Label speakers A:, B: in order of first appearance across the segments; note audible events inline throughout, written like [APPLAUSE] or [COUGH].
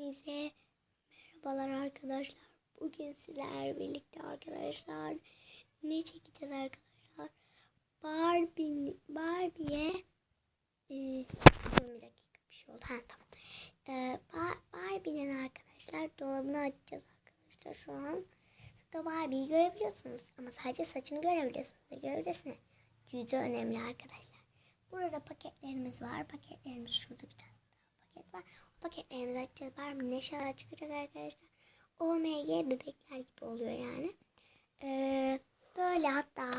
A: Hepinize merhabalar arkadaşlar. Bugün sizler birlikte arkadaşlar ne çekeceğiz arkadaşlar? Barbie Barbie'ye e, bir dakika bir şey oldu. Ha tamam. E, Bar- Barbie'nin arkadaşlar dolabını açacağız arkadaşlar şu an. Şurada Barbie'yi görebiliyorsunuz ama sadece saçını görebiliyorsunuz gövdesini. Yüzü önemli arkadaşlar. Burada paketlerimiz var. Paketlerimiz şurada bir tane paket var. Paketlerimizi açacağız. Barbie'nin eşyalar çıkacak arkadaşlar. OMG bebekler gibi oluyor yani. Ee, böyle hatta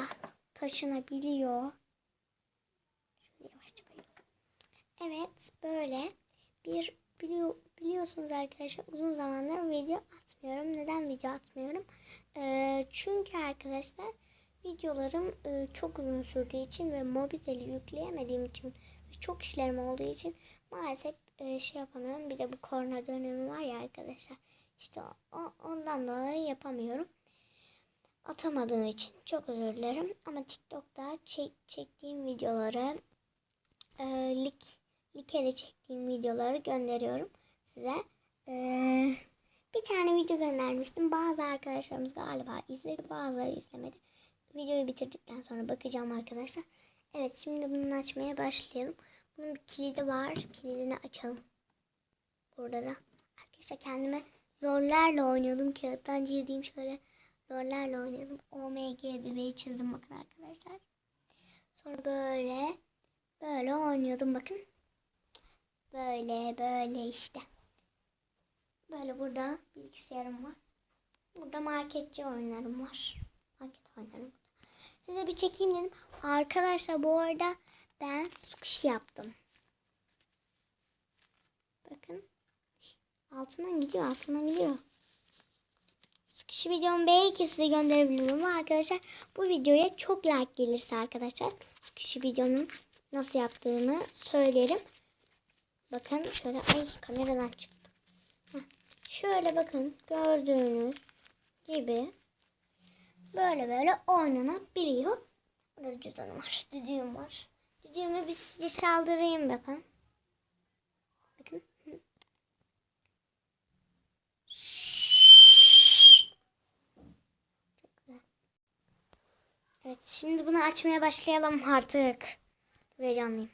A: taşınabiliyor. Şöyle yavaşça koyayım. Evet böyle bir biliyor, biliyorsunuz arkadaşlar uzun zamandır video atmıyorum. Neden video atmıyorum? Ee, çünkü arkadaşlar videolarım e, çok uzun sürdüğü için ve Mobizel'i yükleyemediğim için ve çok işlerim olduğu için maalesef e, şey yapamıyorum. Bir de bu korona dönemi var ya arkadaşlar. İşte o, ondan dolayı yapamıyorum. Atamadığım için çok özür dilerim. Ama TikTok'ta çek, çektiğim videoları e, lik, Like'de çektiğim videoları gönderiyorum size. E, bir tane video göndermiştim. Bazı arkadaşlarımız galiba izledi, bazıları izlemedi. Videoyu bitirdikten sonra bakacağım arkadaşlar. Evet şimdi bunu açmaya başlayalım. Bunun bir kilidi var. Kilidini açalım. Burada da. Arkadaşlar kendime rollerle oynuyordum. Kağıttan çizdiğim şöyle rollerle oynuyordum. OMG bebeği çizdim bakın arkadaşlar. Sonra böyle böyle oynuyordum bakın. Böyle böyle işte. Böyle burada bilgisayarım var. Burada marketçi oyunlarım var. Market oyunlarım. Size bir çekeyim dedim. Arkadaşlar bu arada ben sushi yaptım. Bakın. Altından gidiyor, altından gidiyor. Sushi videomu belki size gönderebilirim ama arkadaşlar bu videoya çok like gelirse arkadaşlar sushi videonun nasıl yaptığını söylerim. Bakın şöyle ay kameradan çıktı. Heh, Şöyle bakın gördüğünüz gibi böyle böyle oynanabiliyor. Burada cüzdanım var, düdüğüm var. Düdüğümü bir size çaldırayım bakın. Bakın. Evet şimdi bunu açmaya başlayalım artık. Çok heyecanlıyım.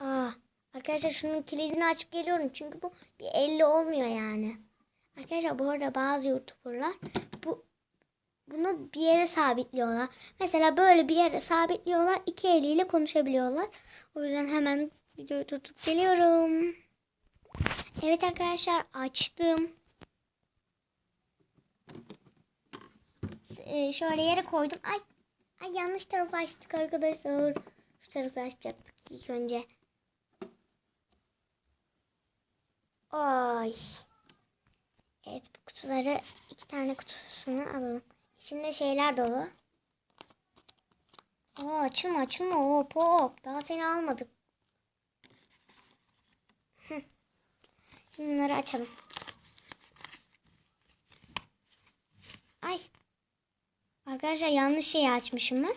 A: Aa, arkadaşlar şunun kilidini açıp geliyorum. Çünkü bu bir elle olmuyor yani. Arkadaşlar bu arada bazı youtuberlar bunu bir yere sabitliyorlar. Mesela böyle bir yere sabitliyorlar. iki eliyle konuşabiliyorlar. O yüzden hemen videoyu tutup geliyorum. Evet arkadaşlar açtım. S- e, şöyle yere koydum. Ay, ay yanlış tarafa açtık arkadaşlar. Şu tarafı açacaktık ilk önce. Ay. Evet bu kutuları iki tane kutusunu alalım. İçinde şeyler dolu. Aa, açılma açılma hop hop. Daha seni almadık. Şimdi bunları açalım. Ay. Arkadaşlar yanlış şeyi açmışım ben.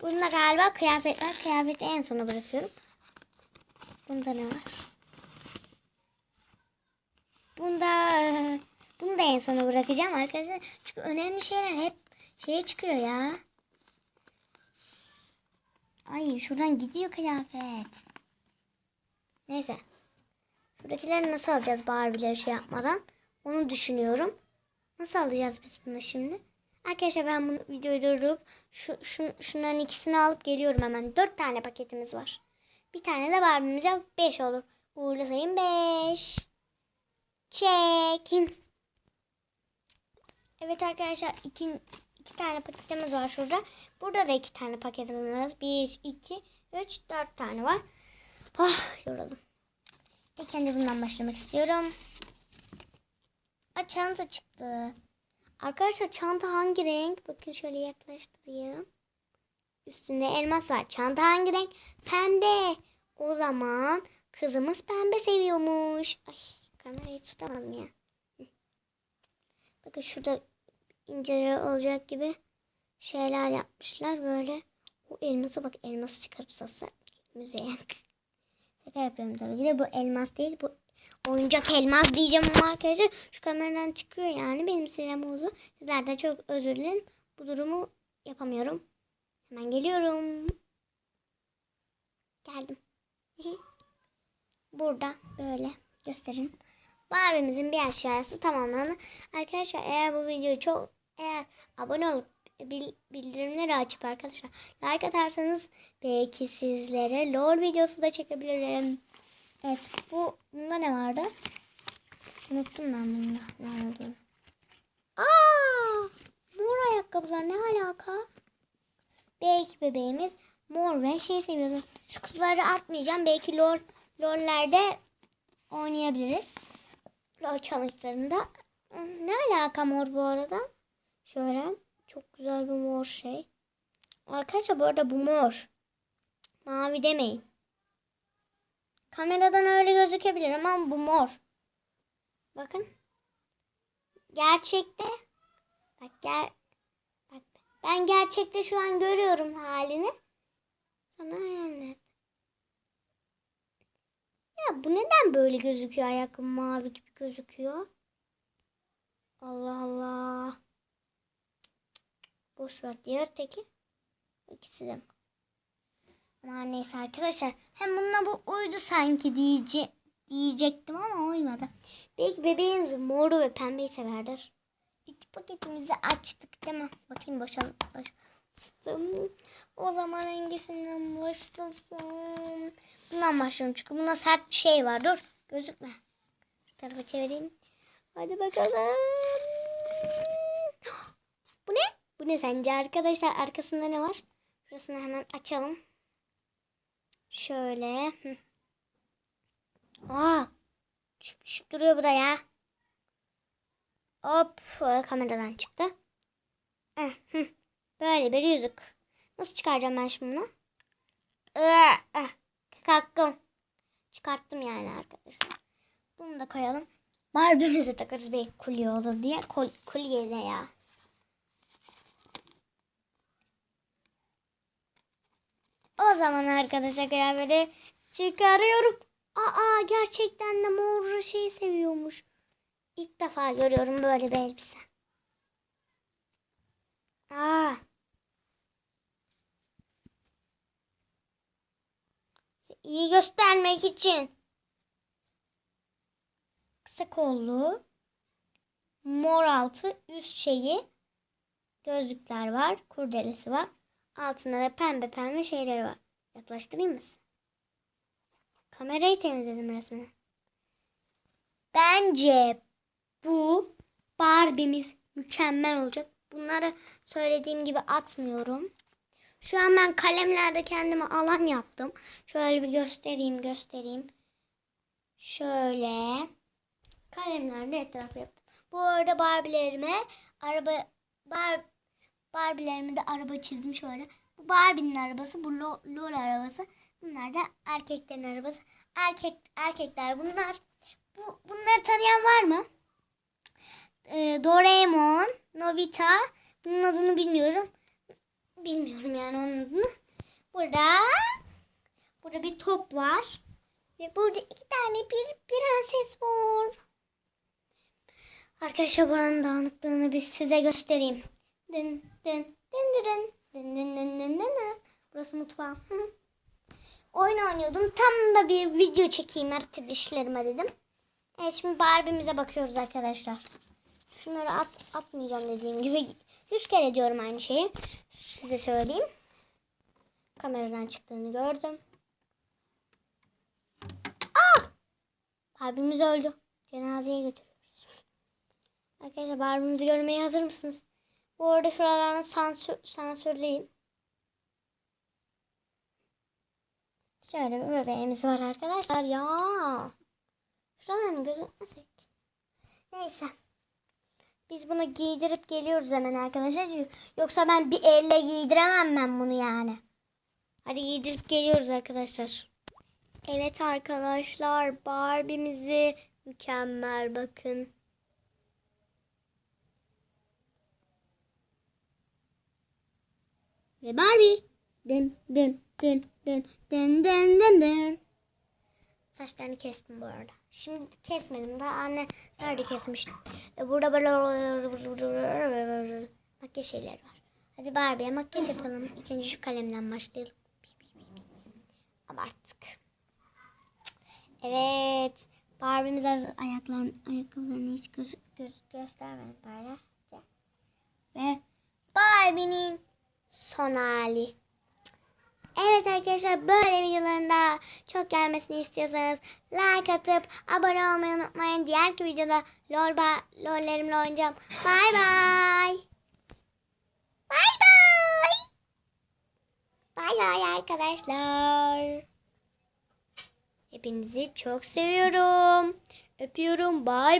A: Bunda galiba kıyafetler. Kıyafeti en sona bırakıyorum. Bunda ne var? Bunda bunu da en sona bırakacağım arkadaşlar. Çünkü önemli şeyler hep şeye çıkıyor ya. Ay şuradan gidiyor kıyafet. Neyse. Şuradakileri nasıl alacağız Barbie'leri şey yapmadan? Onu düşünüyorum. Nasıl alacağız biz bunu şimdi? Arkadaşlar ben bunu videoyu durdurup şu, şu, şunların ikisini alıp geliyorum hemen. Dört tane paketimiz var. Bir tane de Barbie'miz var. Beş olur. Uğurlu sayın beş. Çekin. Evet arkadaşlar iki, iki tane paketimiz var şurada. Burada da iki tane paketimiz. Bir, iki, üç, dört tane var. Oh yoruldum. İlk önce bundan başlamak istiyorum. Aa, çanta çıktı. Arkadaşlar çanta hangi renk? Bakın şöyle yaklaştırayım. Üstünde elmas var. Çanta hangi renk? Pembe. O zaman kızımız pembe seviyormuş. Ay kamerayı tutamadım ya. Bakın şurada inceler olacak gibi şeyler yapmışlar böyle. O elması bak elması çıkarıp satsa müzeye. [LAUGHS] Şaka yapıyorum tabii ki de bu elmas değil bu oyuncak elmas diyeceğim ama arkadaşlar şu kameradan çıkıyor yani benim sinirem bozdu. Sizlerden çok özür dilerim. Bu durumu yapamıyorum. Hemen geliyorum. Geldim. [LAUGHS] Burada böyle göstereyim. Barbie'mizin bir aşağısı tamamlandı. Arkadaşlar eğer bu videoyu çok eğer abone olup bil- bildirimleri açıp arkadaşlar like atarsanız belki sizlere lol videosu da çekebilirim. Evet bu bunda ne vardı? Unuttum ben bunda ne olduğunu. Aa! Mor ayakkabılar ne alaka? Belki bebeğimiz mor ve şey seviyordu. Şu kutuları atmayacağım. Belki lol lollerde oynayabiliriz. LOL challenge'larında. Ne alaka mor bu arada? Şöyle çok güzel bir mor şey. Arkadaşlar bu arada bu mor. Mavi demeyin. Kameradan öyle gözükebilir ama bu mor. Bakın. Gerçekte bak gel bak ben gerçekte şu an görüyorum halini. Sana hayaller. Bu neden böyle gözüküyor ayakkabı mavi gibi gözüküyor? Allah Allah. Boş ver diğer teki. İkisi de. Ama neyse arkadaşlar. Hem bununla bu uydu sanki diyece diyecektim ama uymadı. Belki bebeğiniz moru ve pembeyi severdir. İki paketimizi açtık değil mi? Bakayım boşal başladım. O zaman hangisinden başlasam? Bundan başlıyorum çünkü bunda sert bir şey var. Dur gözükme. Şu tarafa çevireyim. Hadi bakalım. [GASPS] Bu ne? Bu ne sence arkadaşlar? Arkasında ne var? Şurasını hemen açalım. Şöyle. Aa, şık şık duruyor bu da ya. Hop kameradan çıktı. Eh, hı. Böyle bir yüzük. Nasıl çıkaracağım ben şimdi bunu? Eh, eh. Kalktım. Çıkarttım yani arkadaşlar. Bunu da koyalım. Barbie'mize takarız belki kolye olur diye. Kol, kolye ne ya? O zaman arkadaşlar kıyafeti çıkarıyorum. Aa gerçekten de mor şey seviyormuş. İlk defa görüyorum böyle bir elbise. Aa. İyi göstermek için. Kısa kollu. Mor altı üst şeyi. Gözlükler var. Kurdelesi var. Altında da pembe pembe şeyleri var. Yaklaştırayım mı? Kamerayı temizledim resmen. Bence bu Barbie'miz mükemmel olacak. Bunları söylediğim gibi atmıyorum. Şu an ben kalemlerde kendime alan yaptım. Şöyle bir göstereyim göstereyim. Şöyle kalemlerde etrafı yaptım. Bu arada Barbie'lerime araba bar, Barbie'lerime de araba çizdim şöyle. Bu Barbie'nin arabası, bu Lo- Lola arabası. Bunlar da erkeklerin arabası. Erkek erkekler bunlar. Bu bunları tanıyan var mı? Ee, Doraemon, Nobita. Bunun adını bilmiyorum. Bilmiyorum yani onun adını. Burada burada bir top var. Ve burada iki tane bir prenses var. Arkadaşlar buranın dağınıklığını bir size göstereyim. Dın dın dın dın dın dın dın dın dın. Burası mutfağım. Oyun oynuyordum. Tam da bir video çekeyim arkadaşlarıma dedim. Evet şimdi Barbie'mize bakıyoruz arkadaşlar. Şunları at, atmayacağım dediğim gibi. Yüz kere diyorum aynı şeyi. Size söyleyeyim. Kameradan çıktığını gördüm. Aa! Barbie'miz öldü. Cenazeye götürüyoruz. Arkadaşlar Barbie'mizi görmeye hazır mısınız? Bu arada şuralarını sansür, sansürleyin. Şöyle bir bebeğimiz var arkadaşlar ya. Şuralarını gözükmesek. Neyse. Biz bunu giydirip geliyoruz hemen arkadaşlar. Yoksa ben bir elle giydiremem ben bunu yani. Hadi giydirip geliyoruz arkadaşlar. Evet arkadaşlar Barbie'mizi mükemmel bakın. Ve Barbie. Dın dın dın dın dın dın dın dın. Saçlarını kestim bu arada. Şimdi kesmedim. Daha anne nerede kesmiştim? E, burada böyle makyaj şeyleri var. Hadi Barbie'ye makyaj yapalım. İlk önce şu kalemden başlayalım. Abarttık. Evet. Barbie'miz ayaklarını, ayakkabılarını hiç göz, göz, göstermedi böyle. Ve Barbie'nin son hali. Evet arkadaşlar böyle videoların çok gelmesini istiyorsanız like atıp abone olmayı unutmayın. Diğerki videoda lol lollerimle oynayacağım. Bay bay. Bay bay. Bay bay arkadaşlar. Hepinizi çok seviyorum. Öpüyorum. Bay bay.